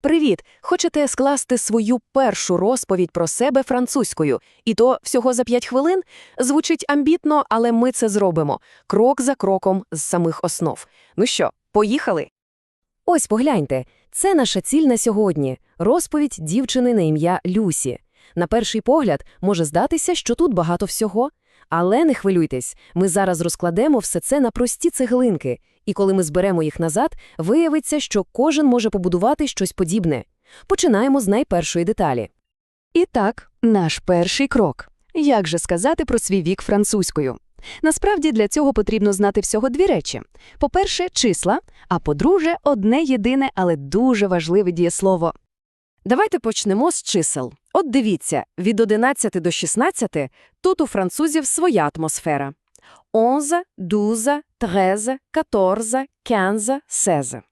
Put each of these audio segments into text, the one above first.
Привіт! Хочете скласти свою першу розповідь про себе французькою? І то всього за 5 хвилин? Звучить амбітно, але ми це зробимо. Крок за кроком з самих основ. Ну що, поїхали? Ось погляньте, це наша ціль на сьогодні – розповідь дівчини на ім'я Люсі. На перший погляд може здатися, що тут багато всього. Але не хвилюйтесь, ми зараз розкладемо все це на прості цеглинки, і коли ми зберемо їх назад, виявиться, що кожен може побудувати щось подібне. Починаємо з найпершої деталі. І так, наш перший крок. Як же сказати про свій вік французькою? Насправді для цього потрібно знати всього дві речі. По-перше, числа, а по-друге, одне єдине, але дуже важливе дієслово. Давайте почнемо з чисел. От дивіться, від 11 до 16 тут у французів своя атмосфера. 11, 12, 13, 14, 15, 16.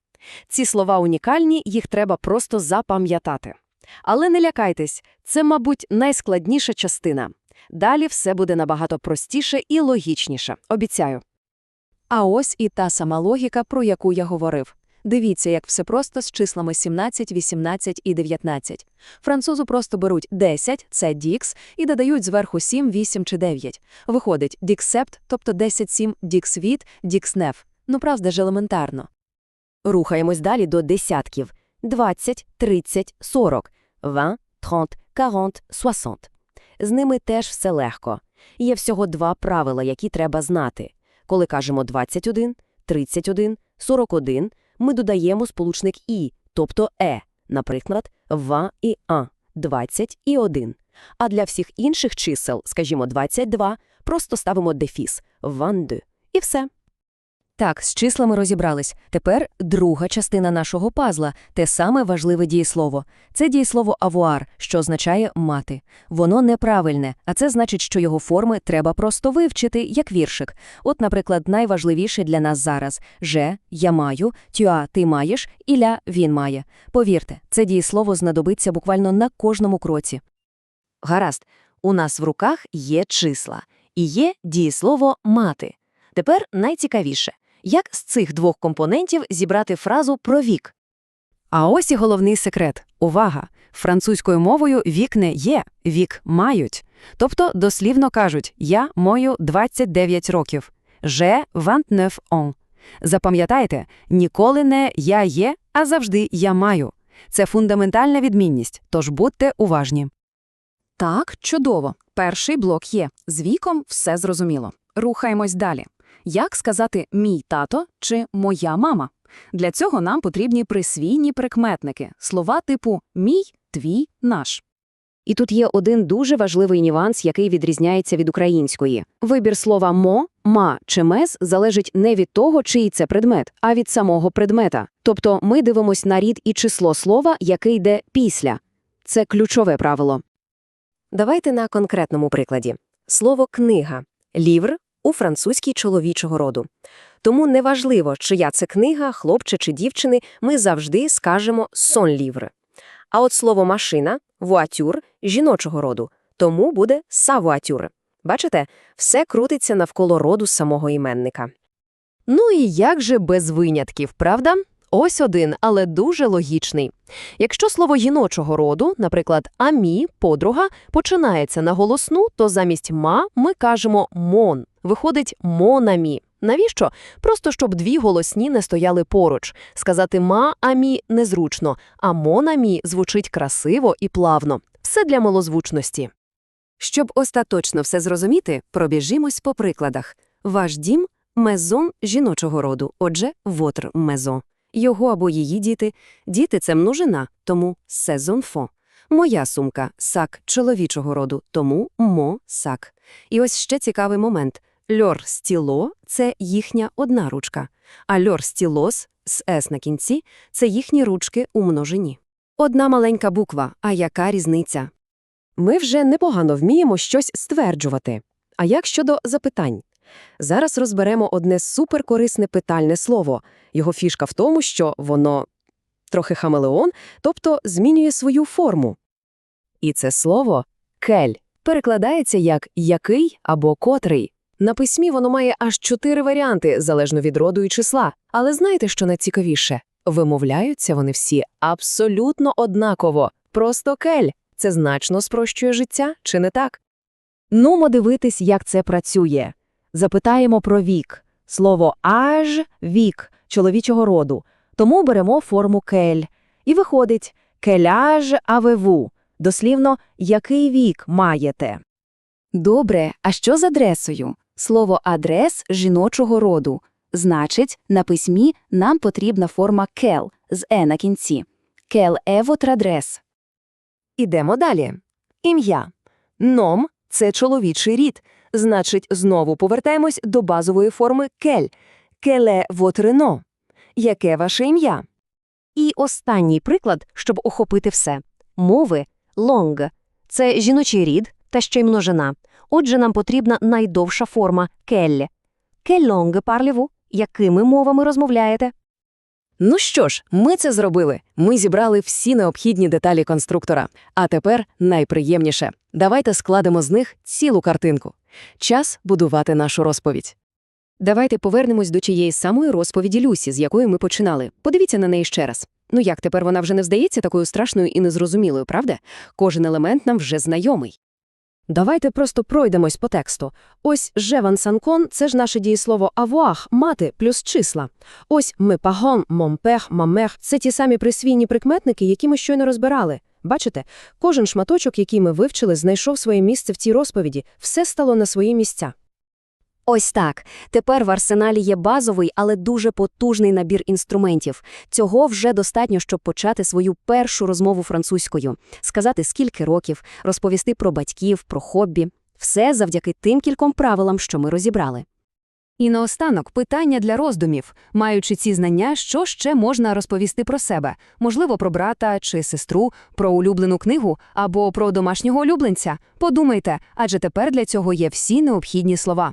Ці слова унікальні, їх треба просто запам'ятати. Але не лякайтесь, це, мабуть, найскладніша частина. Далі все буде набагато простіше і логічніше, обіцяю. А ось і та сама логіка, про яку я говорив. Дивіться, як все просто з числами 17, 18 і 19. Французу просто беруть 10, це дікс, і додають зверху 7, 8 чи 9. Виходить діксепт, тобто 10, 7, діксвіт, дікснеф. Ну, правда ж елементарно. Рухаємось далі до десятків. 20, 30, 40, 20, 30, 40, 60. З ними теж все легко. Є всього два правила, які треба знати. Коли кажемо 21, 31, 41, ми додаємо сполучник «і», тобто «е», наприклад, «ва» і «а», 20 і 1. А для всіх інших чисел, скажімо, 22, просто ставимо дефіс «22» і все. Так, з числами розібрались. Тепер друга частина нашого пазла – те саме важливе дієслово. Це дієслово «авуар», що означає «мати». Воно неправильне, а це значить, що його форми треба просто вивчити, як віршик. От, наприклад, найважливіше для нас зараз – «же», «я маю», «тюа» – «ти маєш» і «ля» – «він має». Повірте, це дієслово знадобиться буквально на кожному кроці. Гаразд, у нас в руках є числа. І є дієслово «мати». Тепер найцікавіше – як з цих двох компонентів зібрати фразу про вік? А ось і головний секрет. Увага! Французькою мовою вік не є, вік мають. Тобто, дослівно кажуть «я маю 29 років», «же 29 ans». Запам'ятайте, ніколи не «я є», а завжди «я маю». Це фундаментальна відмінність, тож будьте уважні. Так, чудово. Перший блок є. З віком все зрозуміло. Рухаємось далі. Як сказати «мій тато» чи «моя мама»? Для цього нам потрібні присвійні прикметники, слова типу «мій», «твій», «наш». І тут є один дуже важливий нюанс, який відрізняється від української. Вибір слова «мо», «ма» чи «мез» залежить не від того, чий це предмет, а від самого предмета. Тобто ми дивимось на рід і число слова, яке йде після. Це ключове правило. Давайте на конкретному прикладі. Слово «книга» – «лівр» у французькій чоловічого роду. Тому неважливо, чия це книга, хлопче чи дівчини, ми завжди скажемо «сон лівр». А от слово «машина» – «вуатюр» жіночого роду, тому буде «савуатюр». Бачите, все крутиться навколо роду самого іменника. Ну і як же без винятків, правда? Ось один, але дуже логічний. Якщо слово жіночого роду, наприклад, «амі» – подруга, починається на голосну, то замість «ма» ми кажемо «мон». Виходить «монамі». Навіщо? Просто щоб дві голосні не стояли поруч. Сказати «ма-амі» незручно, а «монамі» звучить красиво і плавно. Все для малозвучності. Щоб остаточно все зрозуміти, пробіжимось по прикладах. Ваш дім – мезон жіночого роду, отже, вотр мезон. Його або її діти. Діти – це множина, тому сезонфо. Моя сумка – сак чоловічого роду, тому мо-сак. І ось ще цікавий момент. Льор стіло – це їхня одна ручка, а льор стілос з «с» на кінці – це їхні ручки у множині. Одна маленька буква, а яка різниця? Ми вже непогано вміємо щось стверджувати. А як щодо запитань? Зараз розберемо одне суперкорисне питальне слово. Його фішка в тому, що воно трохи хамелеон, тобто змінює свою форму. І це слово «кель» перекладається як «який» або «котрий». На письмі воно має аж чотири варіанти, залежно від роду і числа. Але знаєте, що найцікавіше? Вимовляються вони всі абсолютно однаково. Просто кель. Це значно спрощує життя, чи не так? Нумо дивитись, як це працює. Запитаємо про вік. Слово аж вік чоловічого роду. Тому беремо форму кель. І виходить келяж авеву. Дослівно, який вік маєте. Добре, а що з адресою? Слово адрес жіночого роду. Значить, на письмі нам потрібна форма кел з е на кінці. Кел е votre адрес. Ідемо далі. Ім'я. Ном – це чоловічий рід. Значить, знову повертаємось до базової форми кель. Келе вотрено. Яке ваше ім'я? І останній приклад, щоб охопити все. Мови лонг – це жіночий рід та ще й множина. Отже, нам потрібна найдовша форма кель. Кельлонг парліву? Якими мовами розмовляєте? Ну що ж, ми це зробили. Ми зібрали всі необхідні деталі конструктора. А тепер найприємніше. Давайте складемо з них цілу картинку. Час будувати нашу розповідь. Давайте повернемось до тієї самої розповіді Люсі, з якої ми починали. Подивіться на неї ще раз. Ну як тепер вона вже не здається такою страшною і незрозумілою, правда? Кожен елемент нам вже знайомий. Давайте просто пройдемось по тексту. Ось «жеван санкон» – це ж наше дієслово «avoir» – «мати» плюс числа. Ось «ми пагон», «момпех», «мамех» – це ті самі присвійні прикметники, які ми щойно розбирали. Бачите? Кожен шматочок, який ми вивчили, знайшов своє місце в цій розповіді. Все стало на свої місця. Ось так. Тепер в арсеналі є базовий, але дуже потужний набір інструментів. Цього вже достатньо, щоб почати свою першу розмову французькою, сказати скільки років, розповісти про батьків, про хобі. Все завдяки тим кільком правилам, що ми розібрали. І наостанок питання для роздумів. Маючи ці знання, що ще можна розповісти про себе? Можливо, про брата чи сестру, про улюблену книгу або про домашнього улюбленця? Подумайте, адже тепер для цього є всі необхідні слова.